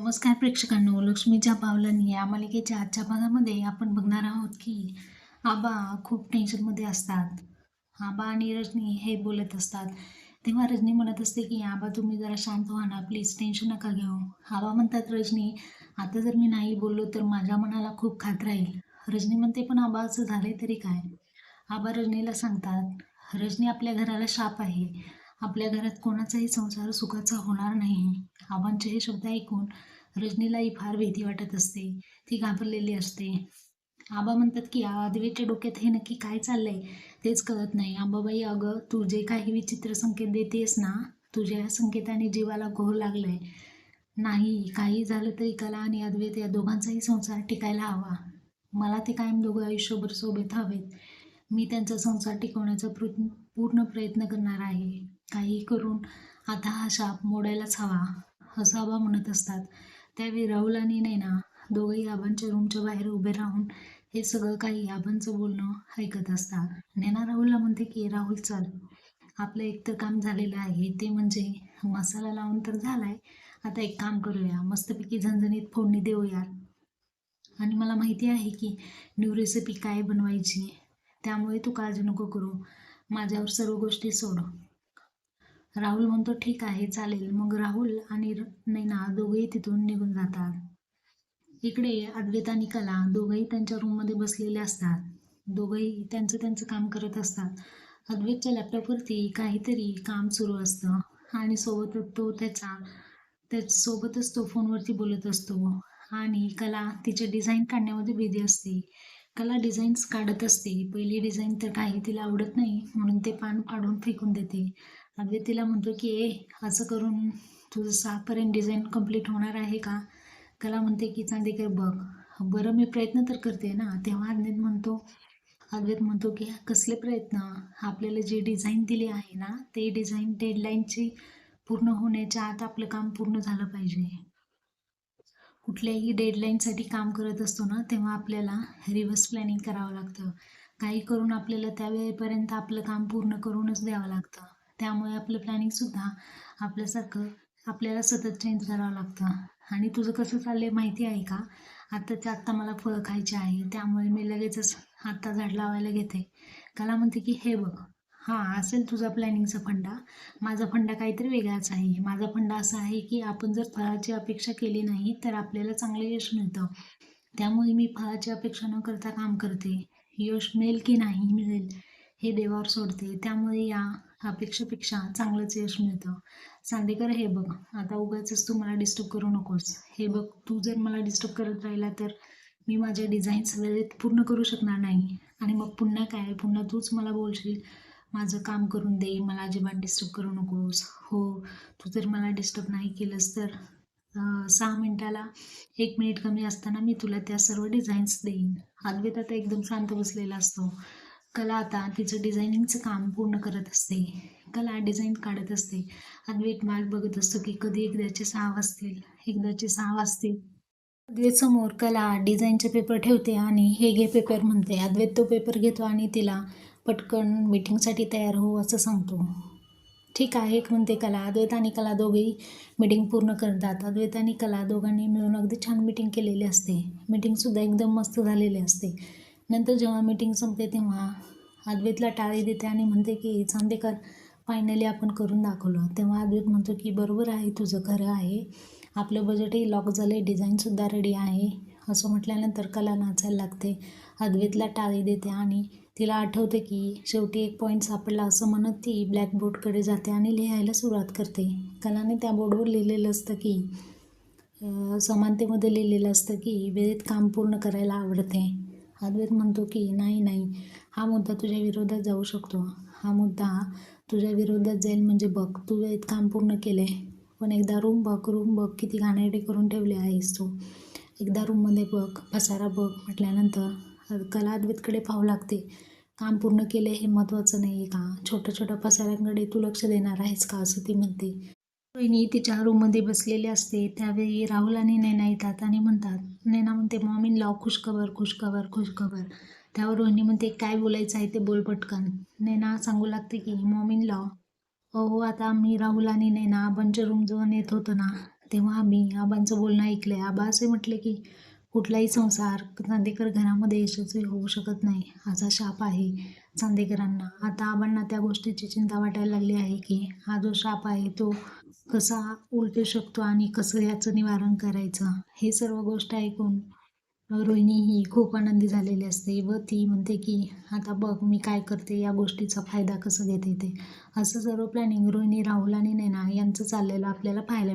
नमस्कार प्रेक्षकांनो लक्ष्मीच्या पावलांनी या मालिकेच्या आजच्या भागामध्ये आपण बघणार आहोत की आबा खूप टेन्शनमध्ये असतात. आबा आणि रजनी हे बोलत असतात. तेव्हा रजनी म्हणत असते की आबा तुम्ही जरा शांत व्हा ना प्लीज टेन्शन नका घेऊ. आबा म्हणतात रजनी आता जर मी नाही बोललो तर माझ्या मनाला खूप खात राहील. रजनी म्हणते पण आबा असं झालं तरी काय? आबा रजनीला सांगतात रजनी आपल्या घराला शाप आहे. आपल्या घरात कोणाचाही संसार सुखाचा होणार नाही. आबांचे हे शब्द ऐकून रजनीलाही फार भीती वाटत असते. ती घाबरलेली असते. आबा म्हणतात की आदवेच्या डोक्यात हे नक्की काय चाललंय? तेच कळत नाही. आंबाबाई अगं तू जे काही विचित्र संकेत देतेस ना तुझ्या संकेताने जीवाला घोर लागलाय. नाही काही झालं तरी कला आणि अद्वैत या दोघांचाही संसार टिकायला हवा. मला ते कायम दोघं आयुष्यभर सोबत हवेत. मी त्यांचा संसार टिकवण्याचा पूर्ण प्रयत्न करणार आहे. काही करून आता हा शाप मोडायलाच हवा असं आबा म्हणत असतात. त्यावेळी राहुल आणि नैना दोघंही आबांच्या रूमच्या बाहेर उभे राहून हे सगळं काही आबांचं बोलणं ऐकत असतात. नैना राहुलला म्हणते की राहुल चल. आपलं एक तर काम झालेलं आहे ते म्हणजे मसाला लावून तर झालाय. आता एक काम करूया मस्तपैकी झणझणीत फोडणी देऊया आणि मला माहिती आहे की न्यू रेसिपी काय बनवायची त्यामुळे तू काळजी नको करू. माझ्यावर सर्व गोष्टी सोड. राहुल म्हणतो ठीक आहे चालेल. मग राहुल आणि नैना दोघेही तिथून निघून जातात. इकडे अद्वैत आणि कला दोघंही त्यांच्या रूममध्ये बसलेले असतात. दोघंही त्यांचं त्यांचं काम करत असतात. अद्वैतच्या लॅपटॉपवरती काहीतरी काम सुरू असतं आणि सोबतच तो त्याचा त्याच्यासोबतच तो फोनवरती बोलत असतो. आणि कला तिचे डिझाईन काढण्यामध्ये बिझी असते. कला डिझाईन्स काढत असते. पहिली डिझाईन तर काही तिला आवडत नाही म्हणून ते पान काढून फेकून देते. अद्वैत तिला म्हणतो की ए असं करून तुझं सहापर्यंत डिझाईन कंप्लीट होणार आहे का? कला म्हणते की चांदेकर बघ बरं मी प्रयत्न तर करते ना. तेव्हा अद्वैत म्हणतो अद्वैत म्हणतो की कसले प्रयत्न? आपल्याला जे डिझाईन दिली आहे ना ते डिझाईन डेडलाईनची पूर्ण होण्याच्या आत आपलं काम पूर्ण झालं पाहिजे. कुठल्याही डेडलाईनसाठी काम करत असतो ना तेव्हा आपल्याला रिव्हर्स प्लॅनिंग करावं लागतं. काही करून आपल्याला त्या वेळेपर्यंत आपलं काम पूर्ण करूनच द्यावं लागतं. त्यामुळे आपलं प्लॅनिंगसुद्धा आपल्यासारखं आपल्याला सतत चेंज करावं लागतं. आणि तुझं कसं चाललं आहे माहिती आहे का? आत्ताच्या आत्ता मला फळं खायची आहे त्यामुळे मी लगेचच आत्ता झाड लावायला घेते. कला म्हणते की हे बघ हां असेल तुझा प्लॅनिंगचा फंडा. माझा फंडा काहीतरी वेगळाच आहे. माझा फंडा असा आहे की आपण जर फळाची अपेक्षा केली नाही तर आपल्याला चांगलं यश मिळतं. त्यामुळे मी फळाची अपेक्षा न करता काम करते. यश मिळेल की नाही मिळेल हे देवावर सोडते. त्यामुळे या अपेक्षेपेक्षा चांगलंच यश मिळतं. सांदेकर हे बघ आता उगाच तू मला डिस्टर्ब करू नकोस. हे बघ तू जर मला डिस्टर्ब करत राहिला तर मी माझ्या डिझाईन्स वेळेत पूर्ण करू शकणार नाही. आणि मग पुन्हा काय? पुन्हा तूच मला बोलशील माझं काम करून दे मला अजिबात डिस्टर्ब करू नकोस. हो तू जर मला डिस्टर्ब नाही केलंस तर सहा मिनिटाला एक मिनिट कमी असताना मी तुला त्या सर्व डिझाईन्स देईन. अद्वैत आता एकदम शांत बसलेला असतो. कला आता तिचं डिझायनिंगचं काम पूर्ण करत असते. कला डिझाईन काढत असते. अद्वैत मार्ग बघत असतो की कधी एकदाचे सहा वाजतील एकदाचे सहा वाजतील अद्वैत समोर कला डिझाईनचे पेपर ठेवते आणि हे घे पेपर म्हणते. अद्वैत तो पेपर घेतो आणि तिला पटकन मीटिंगसाठी तयार हो असं सांगतो. ठीक आहे एक म्हणते कला. अद्वैत आणि कला दोघेही मीटिंग पूर्ण करतात. अद्वैत आणि कला दोघांनी मिळून अगदी छान मीटिंग केलेली असते. मीटिंगसुद्धा एकदम मस्त झालेली असते. नंतर जेव्हा मीटिंग संपते तेव्हा अद्वैतला टाळी देते आणि म्हणते की चांदेकर फायनली आपण करून दाखवलं. तेव्हा अद्वैत म्हणतो की बरोबर आहे तुझं खरं आहे. आपलं बजेटही लॉक झालं आहे डिझाईनसुद्धा रेडी आहे. असं म्हटल्यानंतर कला नाचायला लागते. अद्वैतला टाळी देते आणि तिला आठवते की शेवटी एक पॉईंट सापडला असं म्हणत ती ब्लॅकबोर्डकडे जाते आणि लिहायला सुरुवात करते. कलाने त्या बोर्डवर लिहिलेलं असतं की समानतेमध्ये लिहिलेलं असतं की वेळेत काम पूर्ण करायला आवडते. अद्वैत म्हणतो की नाही नाही हा मुद्दा तुझ्या विरोधात जाऊ शकतो. हा मुद्दा तुझ्या विरोधात जाईल म्हणजे बघ तू एक काम पूर्ण केलं आहे पण एकदा रूम बघ रूम बघ किती घाणेरडे करून ठेवले आहेस तू. एकदा रूममध्ये बघ पसारा बघ म्हटल्यानंतर कला अद्वैतकडे पाहू लागते. काम पूर्ण केले हे महत्त्वाचं नाही आहे का? छोट्या छोट्या पसाऱ्यांकडे तू लक्ष देणार आहेस का? असं ती म्हणते. रोहिणी तिच्या रूममध्ये बसलेली असते. त्यावेळी राहुल आणि नैना येतात आणि म्हणतात नैना म्हणते मॉमीन लाव खुशखबर खुशखबर खुशखबर. त्यावर रोहिणी म्हणते काय बोलायचं आहे ते बोल पटकन. नैना सांगू लागते की मॉमीन लाव अहो आता मी राहुल आणि नैना आबांच्या रूम जवळ येत होतो ना तेव्हा आम्ही आबांचं बोलणं ऐकलं आहे आबा असे म्हटले की कुठलाही संसार चांदेकर घरामध्ये यशस्वी होऊ शकत नाही. असा शाप आहे चांदेकरांना. आता आबांना त्या गोष्टीची चिंता वाटायला लागली आहे की हा जो शाप आहे तो कसा उलटू शकतो आणि कसं याचं निवारण करायचं हे सर्व गोष्ट ऐकून रोहिणी ही खूप आनंदी झालेली असते व ती म्हणते की आता बघ मी काय करते या गोष्टीचा फायदा कसं घेते ते. असं सर्व प्लॅनिंग रोहिणी राहुल आणि नैना यांचं चाललेलं आपल्याला पाहायला